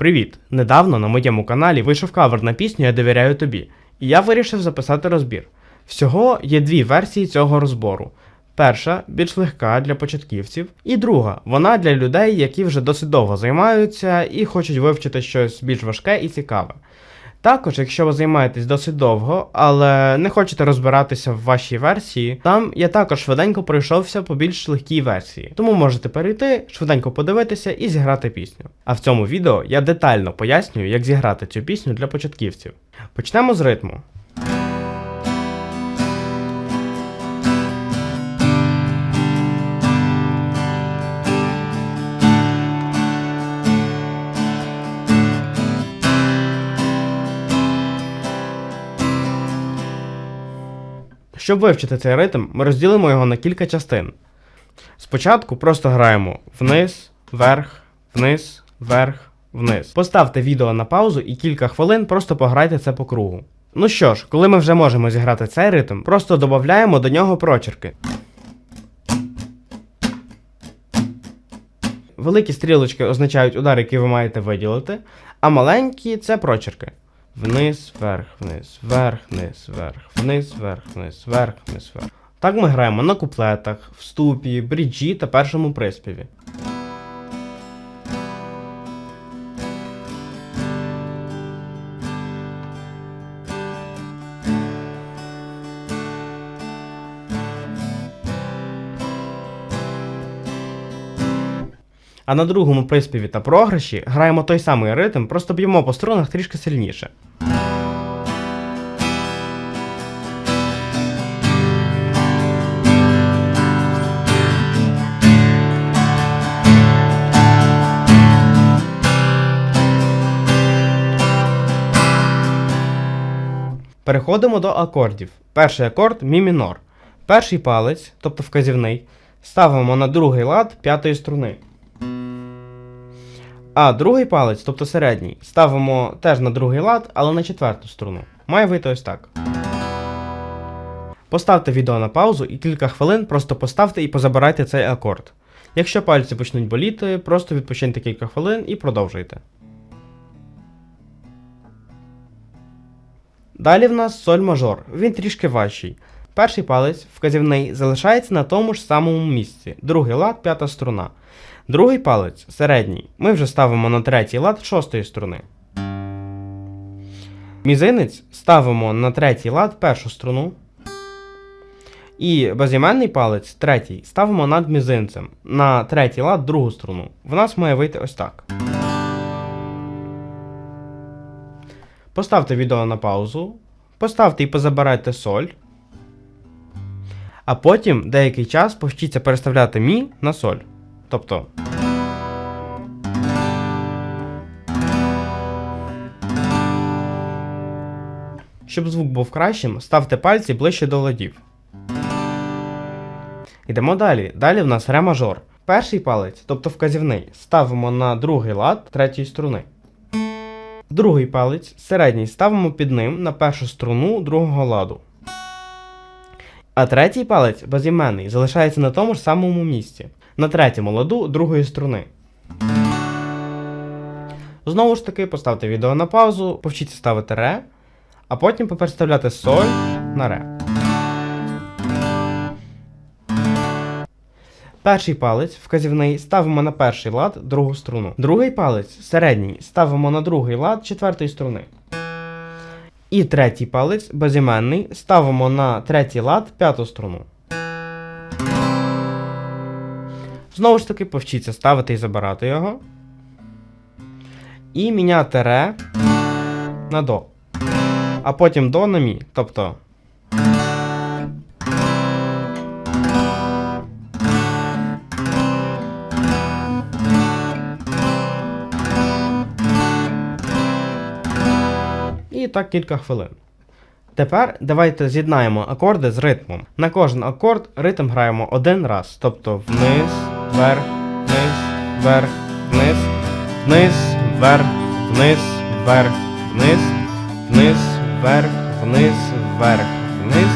Привіт! Недавно на моєму каналі вийшов кавер на пісню Я довіряю тобі, і я вирішив записати розбір. Всього є дві версії цього розбору. Перша більш легка для початківців, і друга вона для людей, які вже досить довго займаються і хочуть вивчити щось більш важке і цікаве. Також, якщо ви займаєтесь досить довго, але не хочете розбиратися в вашій версії, там я також швиденько пройшовся по більш легкій версії. Тому можете перейти, швиденько подивитися і зіграти пісню. А в цьому відео я детально пояснюю, як зіграти цю пісню для початківців. Почнемо з ритму. Щоб вивчити цей ритм, ми розділимо його на кілька частин. Спочатку просто граємо вниз, вверх, вниз, вверх, вниз. Поставте відео на паузу і кілька хвилин просто пограйте це по кругу. Ну що ж, коли ми вже можемо зіграти цей ритм, просто додаємо до нього прочерки. Великі стрілочки означають удар, який ви маєте виділити, а маленькі це прочерки. Вниз, вверх, вниз, вверх, вниз, вверх, вниз, вверх, вниз, вверх, вниз, вверх. Так ми граємо на куплетах, вступі, бріджі та першому приспіві. А на другому приспіві та програші граємо той самий ритм, просто б'ємо по струнах трішки сильніше. Переходимо до акордів. Перший акорд мі мінор. Перший палець, тобто вказівний, ставимо на другий лад п'ятої струни. А другий палець, тобто середній, ставимо теж на другий лад, але на четверту струну. Має вийти ось так. Поставте відео на паузу і кілька хвилин просто поставте і позабирайте цей акорд. Якщо пальці почнуть боліти, просто відпочиньте кілька хвилин і продовжуйте. Далі в нас соль мажор. Він трішки важчий. Перший палець, вказівний, залишається на тому ж самому місці. Другий лад, п'ята струна. Другий палець, середній, ми вже ставимо на третій лад шостої струни. Мізинець ставимо на третій лад першу струну. І безіменний палець, третій, ставимо над мізинцем на третій лад другу струну. В нас має вийти ось так. Поставте відео на паузу, поставте і позабирайте соль. А потім деякий час повчіться переставляти мі на соль. Тобто. Щоб звук був кращим, ставте пальці ближче до ладів. Йдемо далі. Далі в нас ре мажор. Перший палець, тобто вказівний, ставимо на другий лад третьої струни. Другий палець, середній, ставимо під ним на першу струну другого ладу. А третій палець, безіменний, залишається на тому ж самому місці, на третьому ладу другої струни. Знову ж таки, поставте відео на паузу, повчіться ставити ре, а потім попереставляти соль на ре. Перший палець вказівний ставимо на перший лад другу струну. Другий палець середній ставимо на другий лад четвертої струни. І третій палець безіменний ставимо на третій лад п'яту струну. Знову ж таки, повчіться ставити і забирати його. І міняти ре на до. А потім до на мі. Тобто. І так кілька хвилин. Тепер давайте з'єднаємо акорди з ритмом. На кожен акорд ритм граємо один раз. Тобто вниз, вверх, вниз, вверх, вниз, вниз, вверх, вниз, вверх, вниз, вниз, вверх, вниз, вверх, вниз,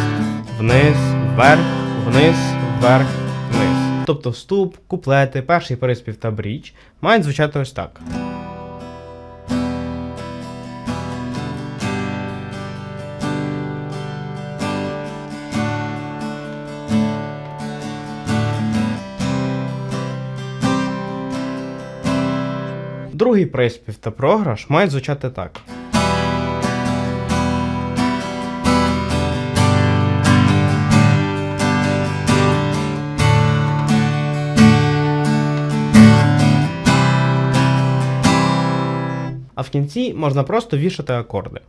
вниз, вверх, вниз, вверх, вниз. Тобто вступ, куплети, перший приспів та бріч мають звучати ось так. Другий приспів та програш мають звучати так. А в кінці можна просто вішати акорди.